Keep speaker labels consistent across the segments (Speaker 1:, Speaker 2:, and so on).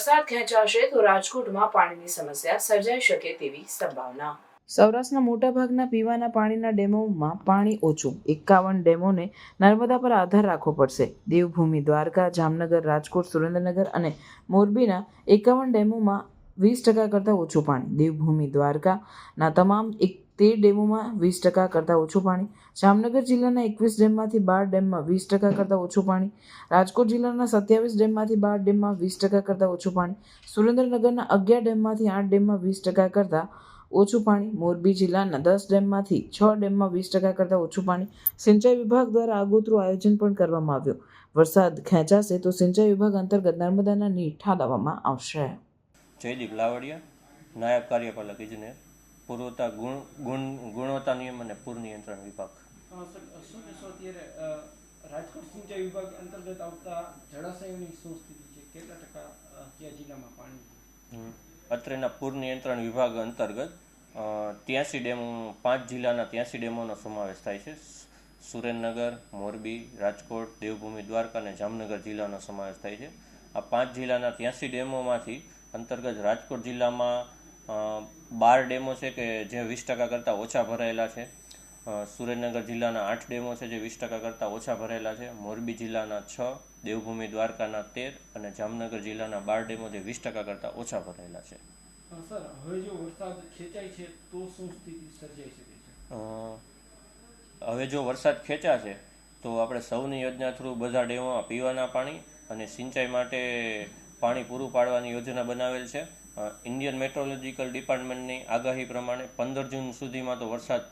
Speaker 1: વરસાદ ખેંચાશે તો રાજકોટમાં પાણીની સમસ્યા સર્જાઈ શકે તેવી સંભાવના. સૌરાષ્ટ્રના મોટાભાગના પીવાના પાણીના ડેમોમાં પાણી ઓછું. એકાવન ડેમોને નર્મદા પર આધાર રાખવો પડશે. દેવભૂમિ, દ્વારકા, જામનગર, રાજકોટ, સુરેન્દ્રનગર અને મોરબીના એકાવન ડેમોમાં વીસ ટકા કરતાં ઓછું પાણી. દેવભૂમિ, દ્વારકાના તમામ એક તેર ડેમોમાં વીસ ટકા કરતાં ઓછું પાણી, જામનગર જિલ્લાના એકવીસ ડેમમાંથી બાર ડેમમાં વીસ ટકા કરતાં ઓછું પાણી, રાજકોટ જિલ્લાના સત્યાવીસ ડેમમાંથી બાર ડેમમાં વીસ ટકા કરતાં ઓછું પાણી, સુરેન્દ્રનગરના અગિયાર ડેમમાંથી આઠ ડેમમાં વીસ ટકા કરતાં ઓછું પાણી, મોરબી જિલ્લાના દસ ડેમમાંથી છ ડેમમાં વીસ ટકા કરતાં ઓછું પાણી, સિંચાઈ વિભાગ દ્વારા આગોતરું આયોજન પણ કરવામાં આવ્યું. વરસાદ ખેંચાશે તો સિંચાઈ વિભાગ અંતર્ગત નર્મદાના નીર ઠાલવવામાં આવશે.
Speaker 2: જયદીપ લાવડિયા, નાયબ કાર્યપાલક, ઇજનેર. પુરવઠા ગુણ ગુણ ગુણવત્તા નિયમ અને પૂર નિયંત્રણ વિભાગ.
Speaker 3: શું કહેશો અત્યારે રાજકોટ સિંચાઈ વિભાગ અંતર્ગત આવતા જળાશયોની શું સ્થિતિ છે? કેટલા ટકા કયા જિલ્લામાં પાણી
Speaker 2: અત્રેના પૂર નિયંત્રણ વિભાગ અંતર્ગત ત્યાંસી ડેમો પાંચ જિલ્લાના ત્યાંસી ડેમોનો સમાવેશ થાય છે. સુરેન્દ્રનગર મોરબી રાજકોટ દેવભૂમિ દ્વારકા અને જામનગર જિલ્લાનો સમાવેશ થાય છે. આ પાંચ જિલ્લાના ત્યાંસી ડેમોમાંથી અંતર્ગત રાજકોટ જિલ્લામાં બાર ડેમો છે કે જે વીસ ટકા કરતાં ઓછા ભરાયેલા છે. સુરેન્દ્રનગર જિલ્લાના આઠ ડેમો છે જે વીસ ટકા કરતાં ઓછા ભરેલા છે. મોરબી જિલ્લાના છ દેવભૂમિ દ્વારકાના તેર અને જામનગર જિલ્લાના બાર ડેમો જે વીસ ટકા કરતાં ઓછા ભરેલા છે.
Speaker 3: સર હવે જો વરસાદ ખેંચાય છે તો શું સ્થિતિ સર્જાઈ શકે છે?
Speaker 2: હવે જો વરસાદ ખેંચાશે તો આપણે સૌની યોજના થ્રુ બધા ડેમોમાં પીવાના પાણી અને સિંચાઈ માટે પાણી પૂરું પાડવાની યોજના બનાવેલ છે. ઇન્ડિયન મેટ્રોલોજીકલ ડિપાર્ટમેન્ટની આગાહી પ્રમાણે પંદર જૂન સુધીમાં તો વરસાદ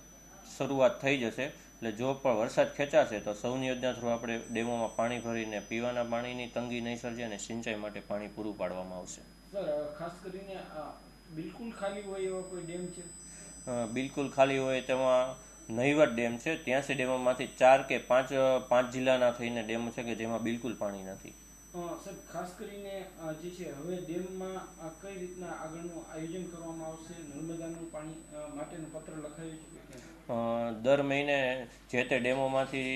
Speaker 2: શરૂઆત થઈ જશે. એટલે જો પણ વરસાદ ખેંચાશે તો સૌની યોજના થ્રુ આપણે ડેમોમાં પાણી ભરીને પીવાના પાણીની તંગી નહીં સર્જે અને સિંચાઈ માટે પાણી પૂરું પાડવામાં આવશે.
Speaker 3: સર ખાસ કરીને બિલકુલ ખાલી હોય એવો કોઈ ડેમ છે?
Speaker 2: બિલકુલ ખાલી હોય તેમાં નહીવત ડેમ છે. ત્યાંસી ડેમોમાંથી ચાર કે પાંચ પાંચ જિલ્લાના થઈને ડેમ છે કે જેમાં બિલકુલ પાણી નથી.
Speaker 3: સર ખાસ કરીને જે છે હવે ડેમમાં કઈ રીતના આગળનું આયોજન કરવામાં આવશે? નર્મદાનું પાણી માટેનું પત્ર લખાયું છે
Speaker 2: દર મહિને જે તે ડેમોમાંથી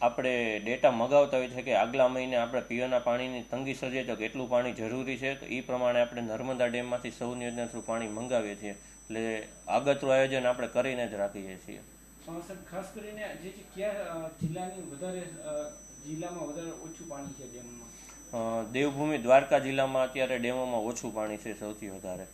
Speaker 2: આપણે ડેટા મગાવતા હોય છે કે આગલા મહિને આપણે પીવાના પાણીની તંગી સર્જે તો કેટલું પાણી જરૂરી છે તો એ પ્રમાણે આપણે નર્મદા ડેમમાંથી સૌની યોજના થ્રુ પાણી મંગાવીએ છીએ. એટલે આગતરું આયોજન આપણે કરીને જ રાખીએ છીએ.
Speaker 3: ખાસ કરીને જે છે કયા જિલ્લાની વધારે જિલ્લામાં વધારે ઓછું પાણી છે ડેમમાં?
Speaker 2: દેવભૂમિ દ્વારકા જિલ્લામાં અત્યારે ડેમોમાં ઓછું પાણી છે સૌથી વધારે.